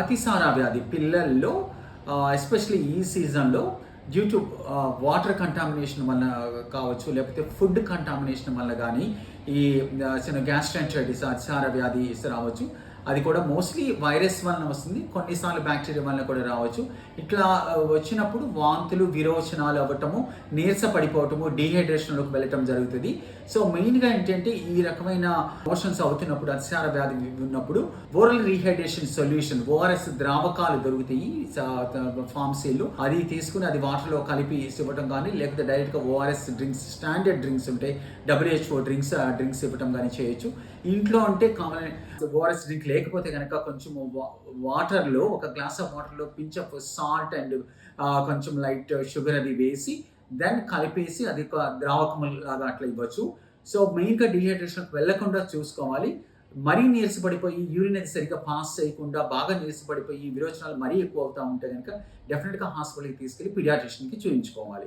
అతిసార వ్యాధి పిల్లల్లో ఎస్పెషల్లీ ఈ సీజన్లో డ్యూ టు వాటర్ కంటామినేషన్ వల్ల కావచ్చు లేకపోతే ఫుడ్ కంటామినేషన్ వల్ల కానీ ఈ చిన్న గ్యాస్ట్రెంటైటిస్ అతిసార వ్యాధి రావచ్చు. అది కూడా మోస్ట్లీ వైరస్ వలన వస్తుంది. కొన్నిసార్లు బ్యాక్టీరియా వలన కూడా రావచ్చు. ఇట్లా వచ్చినప్పుడు వాంతులు విరోచనాలు అవ్వటము నీరస పడిపోవటము డీహైడ్రేషన్లోకి వెళ్ళటం జరుగుతుంది. సో మెయిన్గా ఏంటంటే ఈ రకమైన మోషన్స్ అవుతున్నప్పుడు అతిసార వ్యాధి ఉన్నప్పుడు ఓరల్ రీహైడ్రేషన్ సొల్యూషన్ ఓఆర్ఎస్ ద్రావకాలు దొరుకుతాయి. ఫార్మసీలు అది తీసుకుని అది వాటర్లో కలిపి ఇవ్వటం కానీ లేకపోతే డైరెక్ట్గా ఓఆర్ఎస్ డ్రింక్స్ స్టాండర్డ్ డ్రింక్స్ ఉంటాయి. డబ్ల్యూహెచ్ఓ డ్రింక్స్ డ్రింక్స్ ఇవ్వటం కానీ చేయొచ్చు. ఇంట్లో అంటే కామన్ ఓఆర్ఎస్ డ్రింక్ లేకపోతే కనుక కొంచెం వాటర్లో ఒక గ్లాస్ ఆఫ్ వాటర్లో పించ్ ఆఫ్ సాల్ట్ అండ్ కొంచెం లైట్ షుగర్ అది వేసి దెన్ కలిపేసి అది ఒక ద్రావకం లాగా అట్లా ఇవ్వచ్చు. సో మెయిన్గా డిహైడ్రేషన్కి వెళ్ళకుండా చూసుకోవాలి. మరీ నీరసపడిపోయి యూరిన్ అది సరిగ్గా పాస్ చేయకుండా బాగా నీరసపడిపోయి విరోచనాలు మరీ ఎక్కువ అవుతూ ఉంటే కనుక డెఫినెట్గా హాస్పిటల్కి తీసుకెళ్ళి పీడియాట్రిషియన్కి చూపించుకోవాలి